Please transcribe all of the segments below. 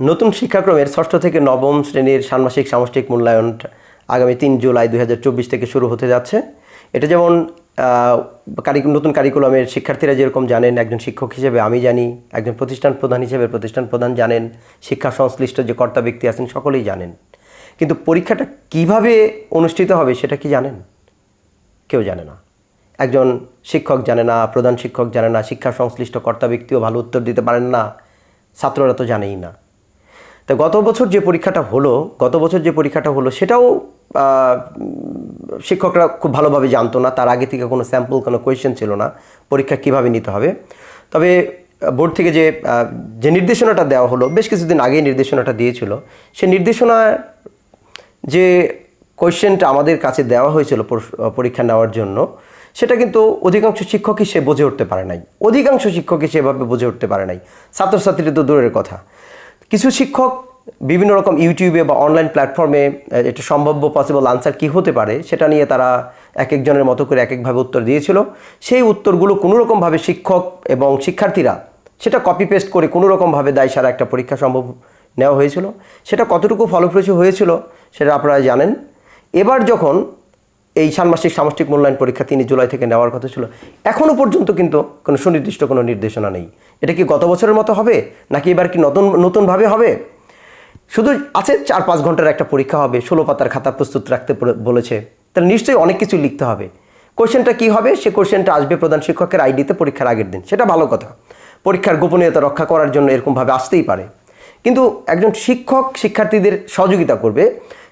নতুন শিক্ষাক্রমের ষষ্ঠ থেকে নবম শ্রেণির ষান্মাসিক সামষ্টিক মূল্যায়ন আগামী তিন জুলাই দু হাজার চব্বিশ থেকে শুরু হতে যাচ্ছে। এটা যেমন আহ, কারিকুল নতুন কারিকুলামের শিক্ষার্থীরা যেরকম জানেন একজন শিক্ষক হিসেবে আমি জানি একজন প্রতিষ্ঠান প্রধান হিসেবে প্রতিষ্ঠান প্রধান জানেন শিক্ষা সংশ্লিষ্ট যে কর্তা ব্যক্তি আছেন সকলেই জানেন। কিন্তু পরীক্ষাটা কীভাবে অনুষ্ঠিত হবে সেটা কি জানেন? কেউ জানে না। একজন শিক্ষক জানে না প্রধান শিক্ষক জানে না শিক্ষা সংশ্লিষ্ট কর্তা ব্যক্তিও ভালো উত্তর দিতে পারেন না ছাত্ররা তো জানেই না। তো গত বছর যে পরীক্ষাটা হলো, গত বছর যে পরীক্ষাটা হলো, সেটাও শিক্ষকরা খুব ভালোভাবে জানতো না। তার আগে থেকে কোনো স্যাম্পল, কোনো কোয়েশ্চেন ছিল না, পরীক্ষা কীভাবে নিতে হবে। তবে, বোর্ড থেকে যে যে নির্দেশনাটা দেওয়া হলো, বেশ কিছুদিন আগেই নির্দেশনাটা দিয়েছিল। সে নির্দেশনা যে কোয়েশ্চেনটা আমাদের কাছে দেওয়া হয়েছিল পরীক্ষা নেওয়ার জন্য, সেটা কিন্তু অধিকাংশ শিক্ষকই সে বুঝে উঠতে পারে নাই। অধিকাংশ শিক্ষকই সেভাবে বুঝে উঠতে পারে নাই। ছাত্রছাত্রী তো দূরের কথা। কিছু শিক্ষক বিভিন্ন রকম ইউটিউবে বা অনলাইন প্ল্যাটফর্মে এটা সম্ভাব্য পসিবল আনসার কী হতে পারে, সেটা নিয়ে তারা এক একজনের মতো করে এক একভাবে উত্তর দিয়েছিল। সেই উত্তরগুলো কোনো রকমভাবে শিক্ষক এবং শিক্ষার্থীরা, সেটা কপি পেস্ট করে কোনো রকমভাবে দায় সারা একটা পরীক্ষা সম্ভব নেওয়া হয়েছিল। সেটা কতটুকু ফলপ্রসূ হয়েছিল, সেটা আপনারা জানেন। এবার যখন এই ষান্মাসিক সামষ্টিক মূল্যায়ন পরীক্ষা তিনি জুলাই থেকে নেওয়ার কথা ছিল। এখনও পর্যন্ত কিন্তু কোনো সুনির্দিষ্ট কোনো নির্দেশনা নেই। এটা কি গত বছরের মতো হবে? নাকি এবার কি নতুন, নতুনভাবে হবে? শুধু আছে চার পাঁচ ঘণ্টার একটা পরীক্ষা হবে, ষোলো পাতার খাতা প্রস্তুত রাখতে বলেছে। তাহলে নিশ্চয়ই অনেক কিছু লিখতে হবে। কোশ্চেনটা কি হবে? সে কোশ্চেনটা আসবে প্রধান শিক্ষকের আইডিতে পরীক্ষার আগের দিন। সেটা ভালো কথা। পরীক্ষার গোপনীয়তা রক্ষা করার জন্য এরকমভাবে আসতেই পারে। কিন্তু একজন শিক্ষক শিক্ষার্থীদের সহযোগিতা করবে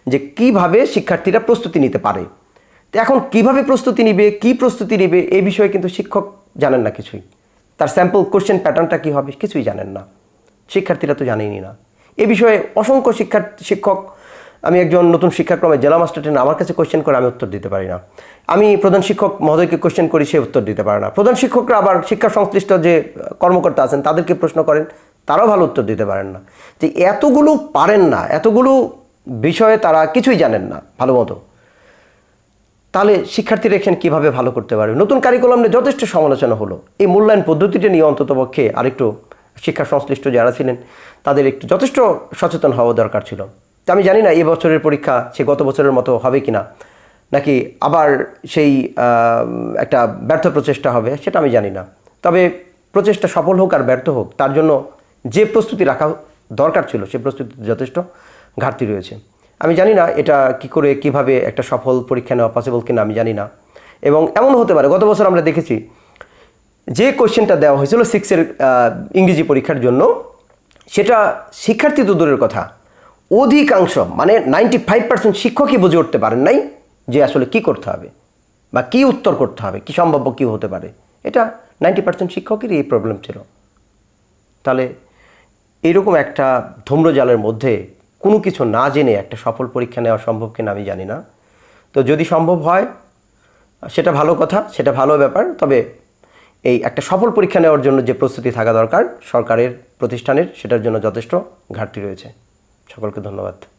যে কীভাবে শিক্ষার্থীরা প্রস্তুতি নিতে পারে। এখন কীভাবে প্রস্তুতি নিবে, কি প্রস্তুতি নিবে এই বিষয়ে কিন্তু শিক্ষক জানেন না কিছুই। তার স্যাম্পল কোশ্চেন প্যাটার্নটা কী হবে কিছুই জানেন না। শিক্ষার্থীরা তো জানেনই না। এ বিষয়ে অসংখ্য শিক্ষার, শিক্ষক, আমি একজন নতুন শিক্ষাক্রমে জেলা মাস্টার ট্রেন আমার কাছে কোশ্চেন করে আমি উত্তর দিতে পারি না। আমি প্রধান শিক্ষক মহোদয়কে কোশ্চেন করি, সে উত্তর দিতে পারে না। প্রধান শিক্ষকরা আবার শিক্ষা সংশ্লিষ্ট যে কর্মকর্তা আছেন, তাদেরকে প্রশ্ন করেন, তারাও ভালো উত্তর দিতে পারেন না। যে এতগুলো পারেন না, এতগুলো বিষয়ে তারা কিছুই জানেন না, ভালো মতো। তাহলে শিক্ষার্থীরা এখানে কীভাবে ভালো করতে পারবে? নতুন কারিকুলাম নিয়ে যথেষ্ট সমালোচনা হলো। এই মূল্যায়ন পদ্ধতিটা নিয়ে অন্ততপক্ষে আরেকটু শিক্ষা সংশ্লিষ্ট যারা ছিলেন, তাদের একটু যথেষ্ট সচেতন হওয়া দরকার ছিল। তা আমি জানি না এই বছরের পরীক্ষা সে গত বছরের মতো হবে কি না নাকি আবার সেই একটা ব্যর্থ প্রচেষ্টা হবে, সেটা আমি জানি না। তবে প্রচেষ্টা সফল হোক আর ব্যর্থ হোক, তার জন্য যে প্রস্তুতি রাখা দরকার ছিল, সে প্রস্তুতি যথেষ্ট ঘাটতি রয়েছে। আমি জানি না এটা কি করে, কীভাবে একটা সফল পরীক্ষা নেওয়া পসিবল কিনা, আমি জানি না। এবং এমন হতে পারে, গত বছর আমরা দেখেছি যে কোশ্চেনটা দেওয়া হয়েছিল সিক্সের ইংরেজি পরীক্ষার জন্য, সেটা শিক্ষার্থী তো দূরের কথা। অধিকাংশ মানে নাইনটি ফাইভ পার্সেন্ট শিক্ষকই বুঝে উঠতে পারেন নাই যে আসলে কি করতে হবে বা কি উত্তর করতে হবে, কি সম্ভাব্য কি হতে পারে। এটা নাইনটি পার্সেন্ট শিক্ষকেরই এই প্রবলেম ছিল। তাহলে এইরকম একটা ধূম্রজালের মধ্যে কোনো কিছু না জেনে একটা সফল পরীক্ষা নেওয়া সম্ভব কিনা আমি জানি না। তো যদি সম্ভব হয়, সেটা ভালো কথা, সেটা ভালো ব্যাপার, তবে এই একটা সফল পরীক্ষা নেওয়ার জন্য যে প্রস্তুতি থাকা দরকার, সরকারের প্রতিষ্ঠানের, সেটার জন্য যথেষ্ট ঘাটতি রয়েছে। সকলকে ধন্যবাদ।